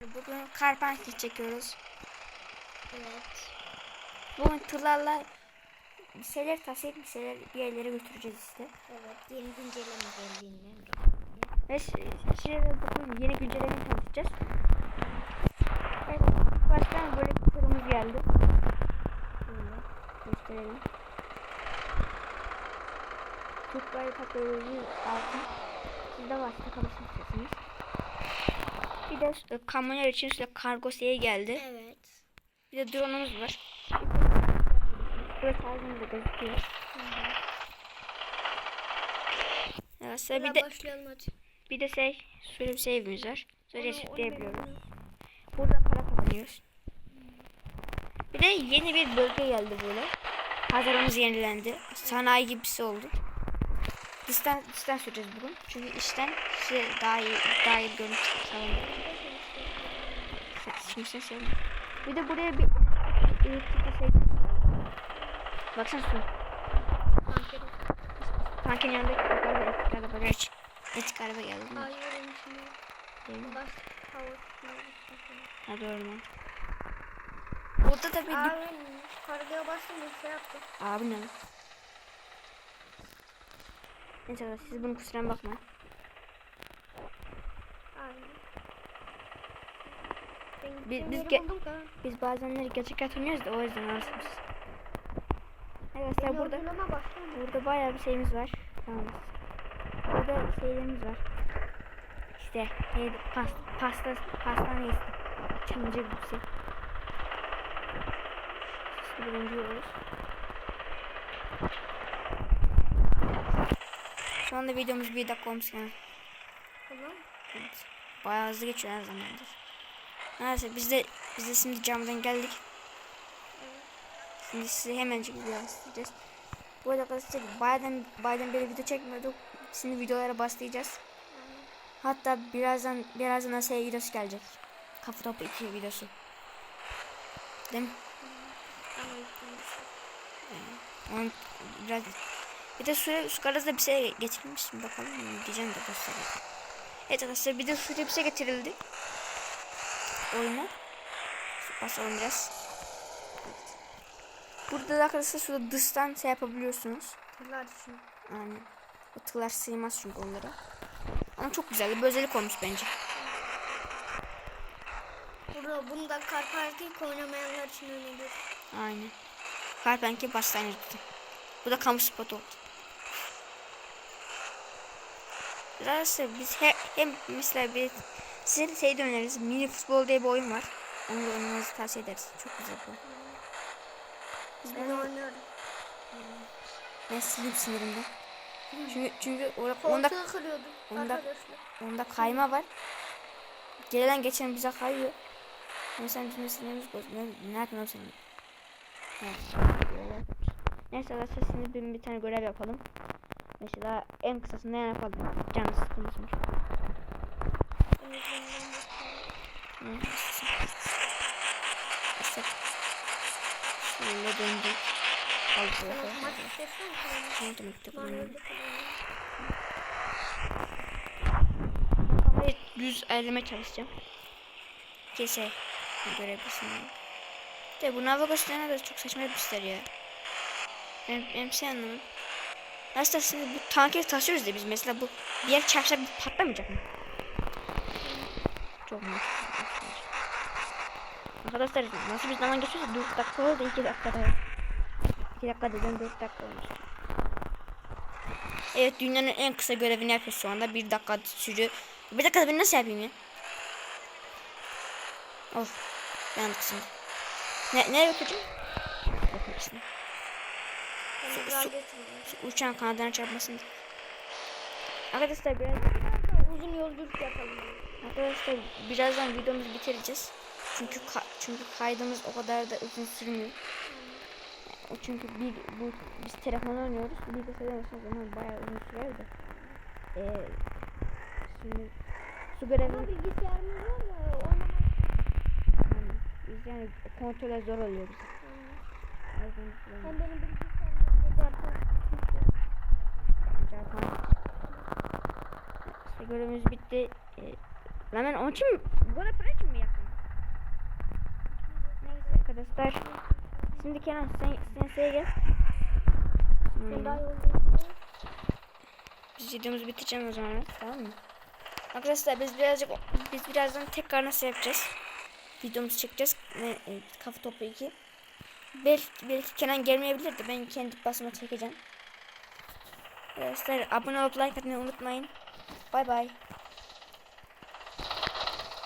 Bugün karpanti çekiyoruz. Evet. Bugün tırlarla bir şeyler taşıyıp bir şeyler bir yerlere götüreceğiz işte. Evet. Yeni güncelleme geldiğinden Ve şimdi bugün yeni güncellemeyi tanıtacağız. Evet, baştan böyle bir tırımız geldi. Şöyle gösterelim. Türkler kategorisi altın. Sizde varsa takabilirsiniz. Bir de kamyonlar için şöyle kargo şeyi geldi. Evet. Bir de drone'umuz var. Burası ağzımda gözüküyor. Evet, bir de başlayalım hadi. bir de şey şöyle bir save'imiz var. Sonra Onu- resetleyebiliyoruz. Burada para kazanıyoruz. Bir de yeni bir bölge geldi böyle. Pazarımız yenilendi. Sanayi gibisi oldu. Dıştan, dıştan süreceğiz bugün. Çünkü içten size daha iyi, daha iyi bir görüntü. Sen- Şimdi sen söyle. Bir de buraya bir elektrik şey Baksana su. Tankin yanındaki yukarıda elektrik araba geç. Elektrik araba geldi. Hayır onun içinde. Değil mi? Baş hava. Ha doğru lan. Burada da bir Abi kargaya başlayınca şey yaptı. Abi ne? Neyse siz bunun kusuruna bakmayın. Biz- biz ge-. Biz bazenleri gerçek atmıyoruz da o yüzden alırsınız. Arkadaşlar burada burada bayağı bir şeyimiz var. Tamam. Burada şeylerimiz var. İşte neydi? Pas, pasta pastane işte. Çamcı bir şey. Şimdi gidiyoruz. Anda videomuz bir dakika olmuş yani. Tamam. Evet. Bayağı hızlı geçiyor her zamandır. Neyse biz de biz de şimdi camdan geldik. Şimdi size hemencik bir bahsedeceğiz. Bu arada arkadaşlar bayağıdan, bayağıdan beri video çekmiyorduk. Şimdi videolara başlayacağız. Hatta birazdan birazdan Asya videosu gelecek. Kafa topu 2 videosu. Değil mi? Yüklemiş. Onun biraz bir de süre su garajda bir şey getirilmiş mi bakalım? Diyeceğim de göstereyim. Evet arkadaşlar bir de süre bir şey getirildi. Oyuna. Basalım biraz. Evet. Burada da arkadaşlar şurada dıştan şey yapabiliyorsunuz. Tırlar için. Yani o tığlar sığmaz çünkü onlara. Ama çok güzel bir özellik olmuş bence. Burada bunu da kar parti oynamayanlar için öneriyorum. Aynen. Karpenki pastane tuttu. Bu da kamu spotu oldu. Arkadaşlar biz he, hem mesela bir size de şey de öneririz. Mini futbol diye bir oyun var. Onu da oynamanızı tavsiye ederiz. Çok güzel bu. Biz Ben bunu oynuyorum. ben sildim sinirimden. Çünkü, çünkü orada, onda, onda- onda kayma var. Gelen geçen bize kayıyor. Mesela bizim sinirimiz bozuldu. Ne, ne yapayım sen? Evet. Neyse arkadaşlar şimdi bir, bir tane görev yapalım. Mesela en kısasını ne yapalım? Canı? Mesela şöyle döndük. Aldı. Kamerayı düz ayarlamaya çalışacağım. Kese görebilsin. De bu navigasyona da çok saçma bir işler ya. Ben, ben bir şey anlamadım. Aslında şimdi bu tankeri taşıyoruz da biz mesela bu çarpsa bir patlamayacak mı? Çok. Arkadaşlar nasıl bir zaman geçiyorsa 4 dakika oldu 2 dakikada. 2 dakika dedim 4 dakika olmuş. Evet dünyanın en kısa görevini yapıyoruz şu anda. 1 dakika sürüyor. Bir dakikada ben nasıl yapayım ya? Of. Yandık şimdi. Ne, nereye götüreceğim? Bakın şimdi. Su- su-. Şu Uçağın kanadına çarpmasın. Arkadaşlar biraz Uzun yolculuk yapalım. arkadaşlar birazdan videomuzu bitireceğiz. Çünkü ka- çünkü kaydımız o kadar da uzun sürmüyor. O çünkü bir bu biz telefon oynuyoruz. Bilgisayar o zaman bayağı uzun sürer de. Ee, şimdi su görevi Ama bilgisayarımız var ya oynamak. yani, biz yani kontrole zor oluyor bize. Yani- Hem benim. Japan. İşte görevimiz bitti. Ee, lan ben onun için mi? Bu rapor için mi yaptım? Neyse arkadaşlar. Şimdi Kenan sen, sen seye gel. Hmm. Biz videomuzu bitireceğim o zaman tamam mı? Arkadaşlar biz birazcık biz birazdan tekrar nasıl yapacağız? Videomuzu çekeceğiz. Ne, e, kafa topu 2. Belki, belki Kenan gelmeyebilir de ben kendi basıma çekeceğim. Arkadaşlar abone olup like atmayı unutmayın. Bay bay.